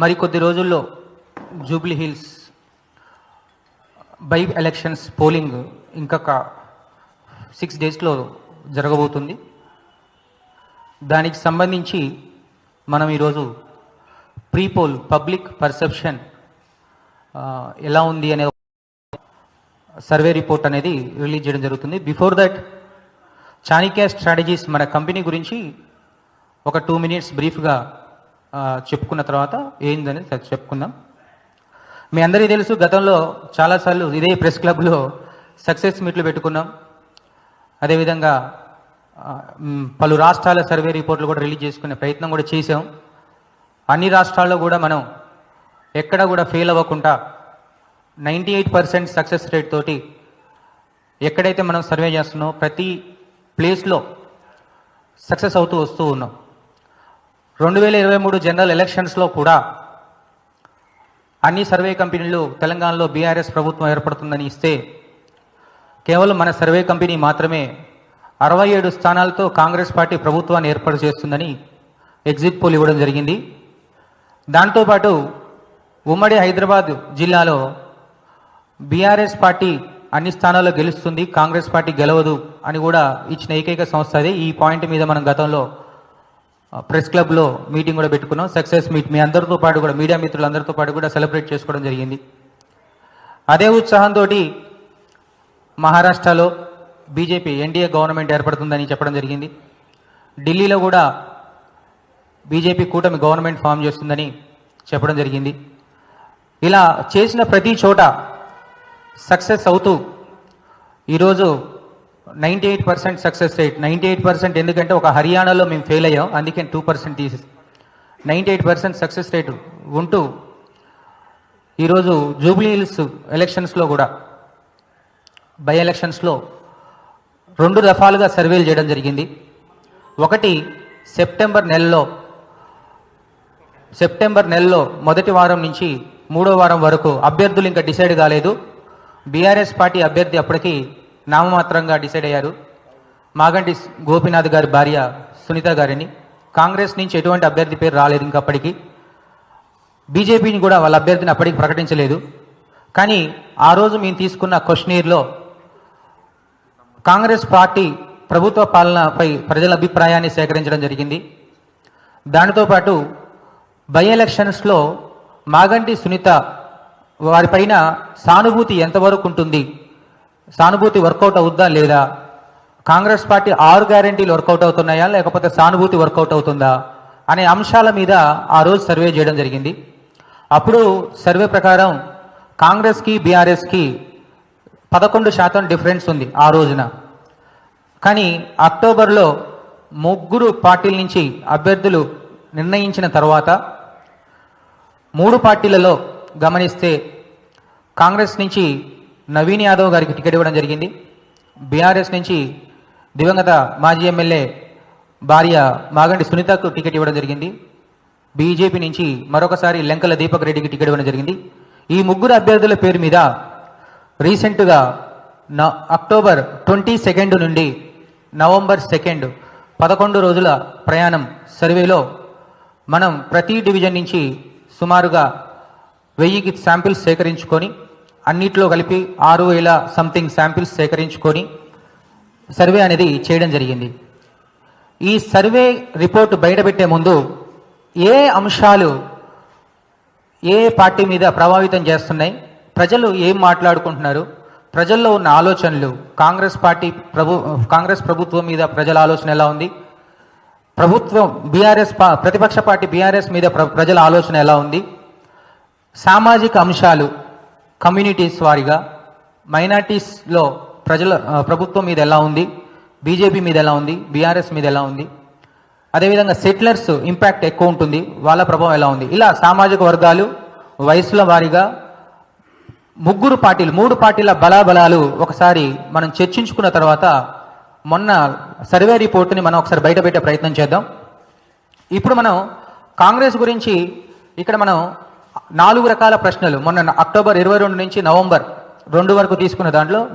మరికొద్ది రోజుల్లో Jubilee Hills by elections polling ఇంకొక సిక్స్ డేస్లో జరగబోతుంది. దానికి సంబంధించి మనం ఈరోజు ప్రీ పోల్ పబ్లిక్ పర్సెప్షన్ ఎలా ఉంది అనే సర్వే రిపోర్ట్ అనేది రిలీజ్ చేయడం జరుగుతుంది. బిఫోర్ దట్ చాణిక్య స్ట్రాటజీస్ మన కంపెనీ గురించి ఒక టూ మినిట్స్ బ్రీఫ్గా చెప్పుకున్న తర్వాత ఏందనేది చెప్పుకుందాం. మీ అందరికీ తెలుసు గతంలో చాలాసార్లు ఇదే ప్రెస్ క్లబ్లో సక్సెస్ మీట్లు పెట్టుకున్నాం. అదేవిధంగా పలు రాష్ట్రాల సర్వే రిపోర్ట్లు కూడా రిలీజ్ చేసుకునే ప్రయత్నం కూడా చేసాం అన్ని రాష్ట్రాల్లో కూడా మనం ఎక్కడ కూడా ఫెయిల్ అవ్వకుండా ninety eight percent success rate తోటి ఎక్కడైతే మనం సర్వే చేస్తున్నామో ప్రతి ప్లేస్లో సక్సెస్ అవుతూ వస్తూ ఉన్నాం. రెండు వేల ఇరవై మూడు జనరల్ ఎలక్షన్స్లో కూడా అన్ని సర్వే కంపెనీలు తెలంగాణలో బీఆర్ఎస్ ప్రభుత్వం ఏర్పడుతుందని ఇస్తే కేవలం మన సర్వే కంపెనీ మాత్రమే అరవై ఏడు స్థానాలతో కాంగ్రెస్ పార్టీ ప్రభుత్వాన్ని ఏర్పాటు చేస్తుందని ఎగ్జిట్ పోల్ ఇవ్వడం జరిగింది. దాంతోపాటు ఉమ్మడి హైదరాబాద్ జిల్లాలో బీఆర్ఎస్ పార్టీ అన్ని స్థానాల్లో గెలుస్తుంది కాంగ్రెస్ పార్టీ గెలవదు అని కూడా ఇచ్చిన ఏకైక సంస్థ అదే. ఈ పాయింట్ మీద మనం గతంలో ప్రెస్ క్లబ్లో మీటింగ్ కూడా పెట్టుకున్నాం. సక్సెస్ మీట్ మీ అందరితో పాటు కూడా మీడియా మిత్రులందరితో పాటు కూడా సెలబ్రేట్ చేసుకోవడం జరిగింది. అదే ఉత్సాహంతో మహారాష్ట్రలో బీజేపీ ఎన్డీఏ గవర్నమెంట్ ఏర్పడుతుందని చెప్పడం జరిగింది. ఢిల్లీలో కూడా బీజేపీ కూటమి గవర్నమెంట్ ఫామ్ చేస్తుందని చెప్పడం జరిగింది. ఇలా చేసిన ప్రతి చోట సక్సెస్ అవుతూ ఈరోజు ninety eight percent success rate ninety eight percent ఎందుకంటే ఒక హర్యానాలో మేము ఫెయిల్ అయ్యాం. అందుకే టూ పర్సెంట్ తీసి ninety eight percent success rate ఉంటూ ఈరోజు జూబ్లీ హిల్స్ ఎలక్షన్స్లో కూడా బై ఎలక్షన్స్లో రెండు దఫాలుగా సర్వేలు చేయడం జరిగింది. ఒకటి సెప్టెంబర్ నెలలో సెప్టెంబర్ నెలలో మొదటి వారం నుంచి మూడో వారం వరకు అభ్యర్థులు ఇంకా డిసైడ్ కాలేదు. బీఆర్ఎస్ పార్టీ అభ్యర్థి అప్పటికి నామమాత్రంగా డిసైడ్ అయ్యారు. మాగంటి గోపీనాథ్ గారి భార్య సునీత గారిని. కాంగ్రెస్ నుంచి ఎటువంటి అభ్యర్థి పేరు రాలేదు ఇంకా బీజేపీని కూడా వాళ్ళ అభ్యర్థిని అప్పటికి ప్రకటించలేదు. కానీ ఆ రోజు మేము తీసుకున్న క్వశ్చనీర్లో కాంగ్రెస్ పార్టీ ప్రభుత్వ పాలనపై ప్రజల అభిప్రాయాన్ని సేకరించడం జరిగింది. దానితో పాటు బై ఎలక్షన్స్లో మాగంటి సునీత వారిపైన సానుభూతి ఎంతవరకు ఉంటుంది? సానుభూతి వర్కౌట్ అవుద్దా లేదా? కాంగ్రెస్ పార్టీ ఆరు గ్యారంటీలు వర్కౌట్ అవుతున్నాయా? లేకపోతే సానుభూతి వర్కౌట్ అవుతుందా? అనే అంశాల మీద ఆ రోజు సర్వే చేయడం జరిగింది. అప్పుడు సర్వే ప్రకారం కాంగ్రెస్కి బీఆర్ఎస్కి పదకొండు శాతం డిఫరెన్స్ ఉంది ఆ రోజున. కానీ అక్టోబర్లో ముగ్గురు పార్టీల నుంచి అభ్యర్థులు నిర్ణయించిన తర్వాత మూడు పార్టీలలో గమనిస్తే కాంగ్రెస్ నుంచి నవీన్ యాదవ్ గారికి టికెట్ ఇవ్వడం జరిగింది. బీఆర్ఎస్ నుంచి దివంగత మాజీ ఎమ్మెల్యే భార్య మాగంటి సునీతకు టికెట్ ఇవ్వడం జరిగింది. బీజేపీ నుంచి మరొకసారి లెంకల దీపక్ రెడ్డికి టికెట్ ఇవ్వడం జరిగింది. ఈ ముగ్గురు అభ్యర్థుల పేరు మీద రీసెంట్గా న అక్టోబర్ ట్వంటీ సెకండ్ నుండి నవంబర్ సెకండ్ పదకొండు రోజుల ప్రయాణం సర్వేలో మనం ప్రతి డివిజన్ నుంచి సుమారుగా వెయ్యికి శాంపిల్స్ సేకరించుకొని అన్నిట్లో కలిపి ఆరు వేల సంథింగ్ శాంపిల్స్ సేకరించుకొని సర్వే అనేది చేయడం జరిగింది. ఈ సర్వే రిపోర్ట్ బయటపెట్టే ముందు ఏ అంశాలు ఏ పార్టీ మీద ప్రభావితం చేస్తున్నాయి ప్రజలు ఏం మాట్లాడుకుంటున్నారు ప్రజల్లో ఉన్న ఆలోచనలు కాంగ్రెస్ పార్టీ ప్రభు కాంగ్రెస్ ప్రభుత్వం మీద ప్రజల ఆలోచన ఎలా ఉంది ప్రభుత్వం బీఆర్ఎస్ ప్రతిపక్ష పార్టీ బీఆర్ఎస్ మీద ప్ర ప్రజల ఆలోచన ఎలా ఉంది సామాజిక అంశాలు కమ్యూనిటీస్ వారిగా మైనార్టీస్లో ప్రజల ప్రభుత్వం మీద ఎలా ఉంది బీజేపీ మీద ఎలా ఉంది బీఆర్ఎస్ మీద ఎలా ఉంది అదేవిధంగా సెటిలర్స్ ఇంపాక్ట్ ఎక్కువ ఉంటుంది వాళ్ళ ప్రభావం ఎలా ఉంది. ఇలా సామాజిక వర్గాలు వయసుల వారీగా ముగ్గురు పార్టీలు మూడు పార్టీల బలాబలాలు ఒకసారి మనం చర్చించుకున్న తర్వాత మొన్న సర్వే రిపోర్ట్ని మనం ఒకసారి బయట పెట్టే ప్రయత్నం చేద్దాం. ఇప్పుడు మనం కాంగ్రెస్ గురించి ఇక్కడ మనం నాలుగు రకాల ప్రశ్నలు. మొన్న అక్టోబర్ ఇరవై రెండు నుంచి నవంబర్ రెండు వరకు తీసుకున్న దాంట్లో